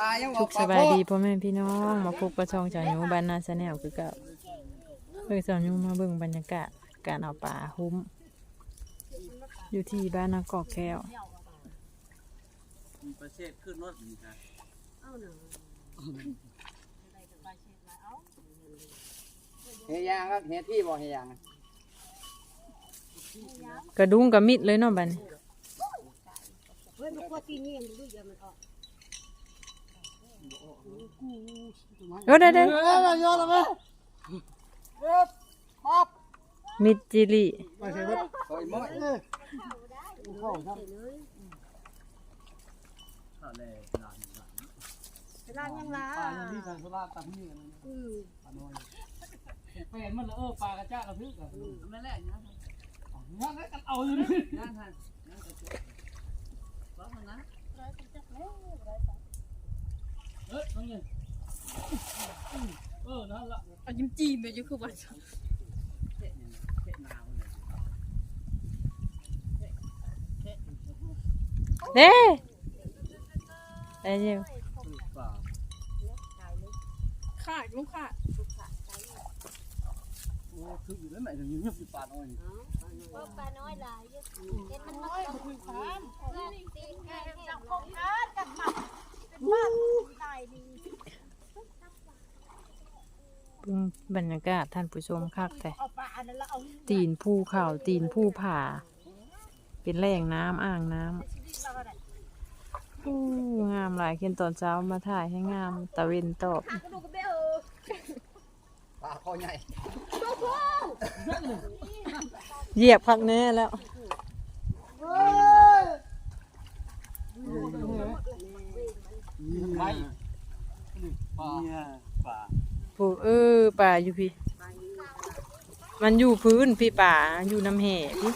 ปลายังบอทุกกสบายดีพ่อแม่พี่น้องมาพบกับช่องจายูบ้านนาชาแนลคือเกับเบิ่งสาวยูมาเบิ่งบรรยากาศการเอาปลาหุ้ม อยู่ที่บ้านนากอกแก้วประเทศขึ้นรถนี่ครับเฮียยางครับเฮียที่บอกเฮียยางกระดุงกับมิดเลยเนาะบัดนี้เออได้ได้เออ โยนแล้วไหมเออปอบมิดจิริไม่ใช่ครับโอ้ยมดเออเข้าครับข้าวแล่หลานหลานร้านยังล่ะปลาที่ทางสุราษฎร์ตังนี่นะปลาน้อยเป็นมันเออปลากระจ้าระทึกอะนั่นแหละนะงั้นกันเอาอยู่นี่นั่นท่านนั่นก็จบร้องนะเอ อน้องยังเออนั่นละเอายิ้มจีมไปอยู่คือว่าเด้ได้เดียวป่าขาดลูกขาดโอ้คืออยู่ได้ไหมถึงยืมอยู่ป่าน้อยปลาน้อยหลายเห็นมันมาโอ้ย ต บ่ ก คุยกัน เพื่อนตีนไก่จับ โครงการกันมาเป็นบ้านตายดี เบรรยากาศท่านผู้ชมคักแต่ตีนภูเขาตีนภูผา เป็นแหล่งน้ำอ่างน้ำชีวิตเราได้อู้งามหลายเขียนตอนเช้ามาถ่ายให้งามตะเวนตอบกระเบลปลาคอใหญ่เหยียบพักแน่แล้วไปปลาเนี่ป่า ผู้เออป่าอยู่พี่ มันอยู่พื้นพี่ป่าอยู่น้ำแห่พี่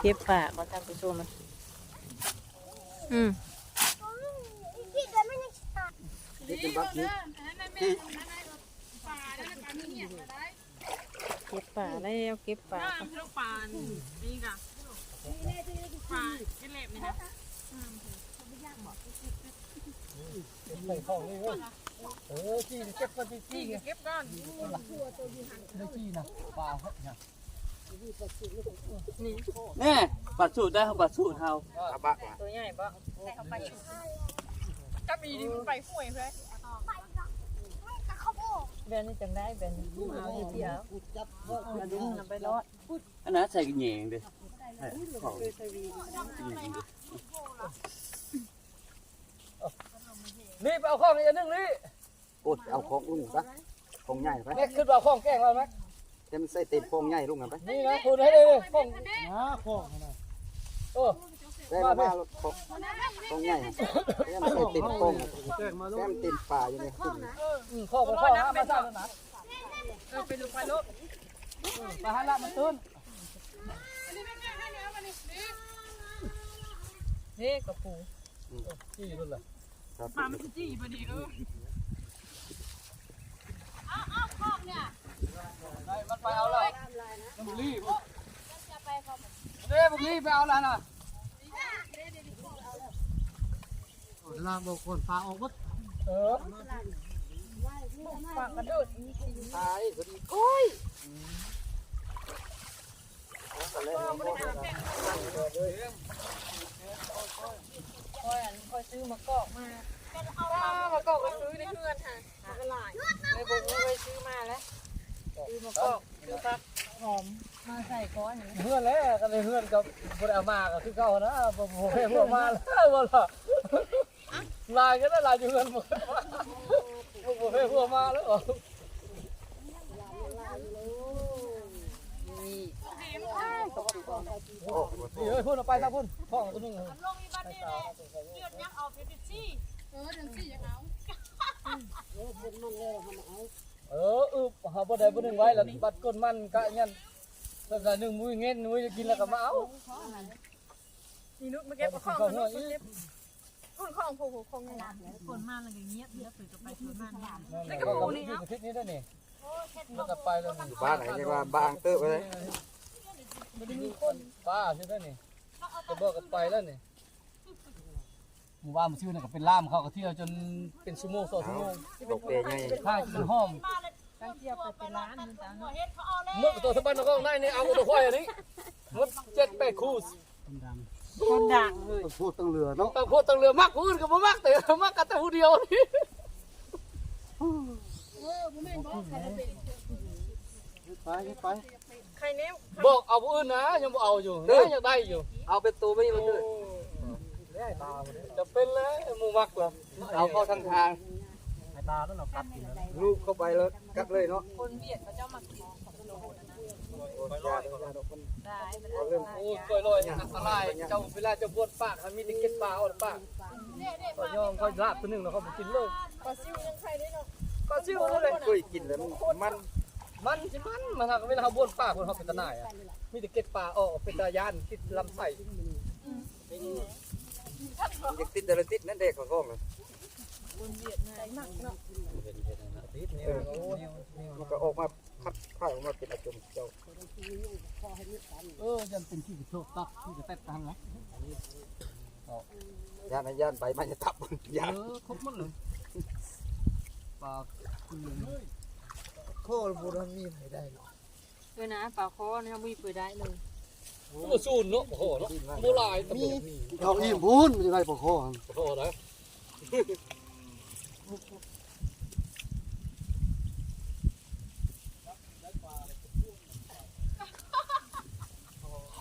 เก็บป่าก็ทำไปโชว์มันอืมที่เดินไม่ยังตาที่เป็นบักนี้เก็บป่าแล้วเก็บป่าลูกปลานี่ค่ะปลาเกล็ดนี่นะ ใส่ของนี่เว้ยเออจี้เก็บกันจี้ไงเก็บก้อนไม่จี้นะปลาเนี่ยแน่ปัดสูตรได้เขาปัดสูตรเฮาตัวใหญ่ปะก็มีดิมันไปห่วยเพื่อนแบนนี่จังได้แบนเอาอยู่ที่เอาเอาดุ้นำไปรอดอันนั้นใส่กระเหยงเด้เขา นี่ไปเอาของอีกอันนึงนี่โอ้ยเอาของอุ่นปะของใหญ่ปะแม็กขึ้นเอาของแกล้งเราไหมเต็มใส่เต็มของใหญ่ลุงกันปะนี่นะคุณให้เลยของนะของนะโอ้แรงมากของของใหญ่อะเต็มใส่เต็มของอะเต็มเต็มป่าอยู่ในขึ้นข้อไปข้อนะมาสร้างนะเออไปลูกไปลูกมาหันละมันตื้นเฮ้กระปูจี้รุ่นละ ครับปลามันจี้พอดีเออได้มันไปเอาละมันบุรีเด้บุรีไปเอาละน่ะลาบอกคนปลาออกวัดเออปลากระโดดตายพอดีโอ้ย คอยอันคอยซื้อมากอกมาปลามากอกก็ซื้อในเพื่อนค่ะมันหลายไม่บอกว่าไปซื้อมาแล้วซื้อมากอกซื้อพักหอมมาใส่ก้อนอย่างเพื่อนแล้วกันเลยเพื่อนกับบริอามาก็คือเก่านะผมผมให้พวกมาแล้วว่าล่ะลายก็ได้ลายอยู่เพื่อนผมผมให้พวกมาแล้ว นี่เฮ้ยพุ่นเอาไปซะพุ่นพ่อตัวนึงลงอีบ้านนี่แหละเลือดยังออกเป็นซี่เออเดือนสี่ยังเอาเอออึบหาบ่ได้บ่นึงไว้แล้วบัดก้นมันกะยันแล้วก็นึงมุ้ยเงี้ยมุ้ยจะกินแล้วก็มาเอานี่นุ๊กมาเก็บของเข้ามาหัวเก็อีบของของผูกของไงนะคนมาแล้วก็เงียบแล้วไปก็ไปคนมาเนี่ยนั่นก็บ่นี่ทิศนี้ได้นี่มันก็ไปแล้วอยู่บ้านไหนเรียกว่าบางเติบเลย ป้าใช่ได้นี่จะบอกกันไปแล้วนี่หมู่บ้านมันชื่อนั่นก็เป็นล่ามเขาก็เที่ยวจนเป็นชั่วโมงสองชั่วโมงตกเปย์ไงข้างจนห้อมตั้งเที่ยวไปเป็นร้านนึงจ้าเมื่อตัวสะบันก็ได้นี่เอาตัวควายอันนี้หมดเจ็ดแปดคู่คนดังเลยพูดตั้งเรือเนาะต้องพูดต้องเรือมากผู้อื่นก็บ่มากแต่มากกันแต่ผู้เดียวนี่ไปไป ใครเนี้ยบอกเอาผู้อื่นนะยังบ่เอาอยู่นะยังได้อยู่เอาเป็นตัวไม่มันเลยจะเป็นแล้วหมูมักเหรอเอาเข้าทางทางไอ้ตาแล้วเรากัดกินแล้วลูกเข้าไปแล้วกัดเลยเนาะคนเบียดเขาเจ้ามาขอขอบคุณนะได้มันเอาเรื่องโอ้ยกล้วยลอยอันตรายเจ้าเวลาเจะบวชปากมันมีแติเก็ตปลาเอาหรือปากก็ย่องก็ลาบตัวหนึงแล้วเขาบ่กินเลยปลาซิวยังใครได้เนาะก็ซิ่วนั่นแหละเคยกินแล้วมัน มันสิมันมันหากเวลาเขาบวชปากคนเขาเป็นตาหน่ายอะมีแต่เก็ตปลาออกเป็นตาย่านติดลำไส้อยากติดอะไรติดนั่นเด็กของเขาเลยคนเบียดนะหนักเนาะติดนี่อมันก็ออกมาคัดค่ายออกมาเป็นอาจมเจ้าเออยังเป็นที่กระโชกตักที่กระแตกตังนะย่านย่านใบมันจะทับย่านเออครบหมดเลยปลาคือ โคตรบุรมีไม่ได้เออนะปลาคอเนี่ยมีเปิดได้เลยโอ้ซูนเนาะโอ้โหเนาะโบราณตะบุมีเอาอิ่มพูนมันจะได้ปลาคอโอ้โหนะ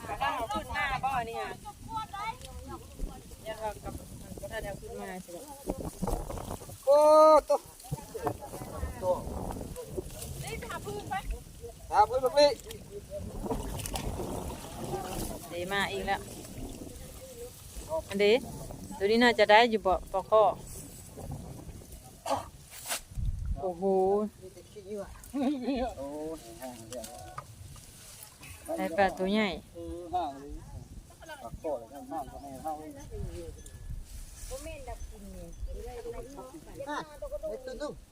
ปลาได้เอาขึ้นหน้าบ่อนี่ฮะยังกับกับก็ถ้าเอาขึ้นมาสิโอ้ตัว นี่ทาพื้นไป หาพื้นแบบนี้เดมาอีกแล้วอันเดตัวนี้น่าจะได้อยู่บ่ปอคอโอ้โหโอ้ได้ปลาตัวใหญ่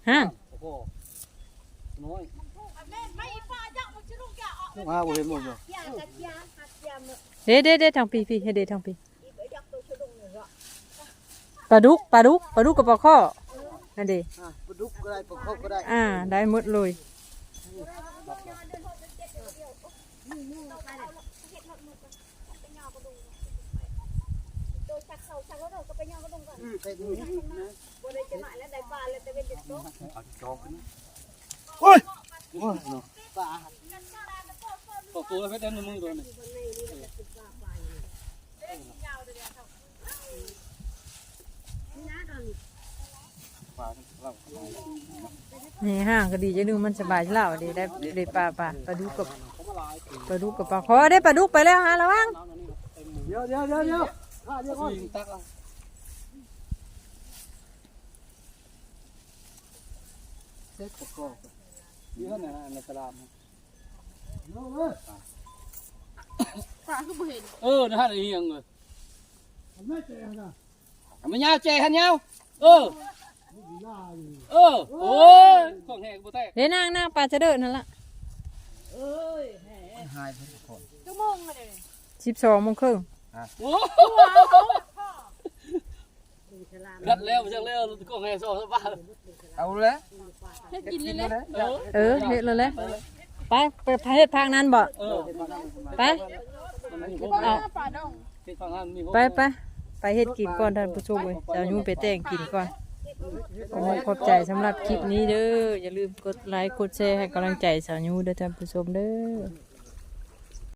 เออห่างเลยปลาคอเลยห่างก็ให้เท่าฮะโอ้โหน้อยมาบ่เห็นหมดเลยยากัดยาหัดยาเมื่อเด้เด้เด้ทางปีพี่ให้เด้ทางปีปลาดุกปลาดุกปลาดุกกับปลาข้อนั่นเด้ปลาดุกก็ได้ปลาคอก็ได้อ่า ได้หมดเลยโดยชักเขาชักรถก็ไปย่องก็ต้องก่อนใส่ดูนะบ่ได้จะมาแล้วได้ปลาแล้วแต่เป็นเด็กโตเอาจองกัน โอ้ยโอ้ยเนาะตกตัวแล้วเพชรเดินมือตัวนี้ปลาเรานี่ห้างก็ดีจะดูมันสบายเล่าดีได้ได้ปลาปลาปลาดุกกับปลาดุกกับปลาขอได้ปลาดุกไปแล้วฮะระวังเดี๋ยวเดี๋ยวเดี๋ยวเดี๋ยวกอะเซ็ตปลาคอ เยอะนะในตลาดปลาคือบ่เห็นเออนะฮะนี่ยังเลยไม่ยาวเจหันยาวเออเออโอ้ยของแหกบุแตกเด้นางนางปลาจะเดินนั่นละหายไปทุกคนชั่วโมงเลยสิบสองโมงครึ่งโอ้รัดแล้วจังแล้วของแหกสองสบาย เอาเลยให้กินเลยเลยเออเออเฮ็ดเลยเลยไปไปเฮ็ดทางนั้นบ่เออไปเอาปลาดองที่ฟังหันมีไปไปไปเฮ็ดกินก่อนท่านผู้ชมเว้ยจะเอายูไปแต่งกินก่อนขอขอบใจสำหรับคลิปนี้เด้ออย่าลืมกดไลค์กดแชร์ให้กำลังใจสาวยูเด้อท่านผู้ชมเด้อ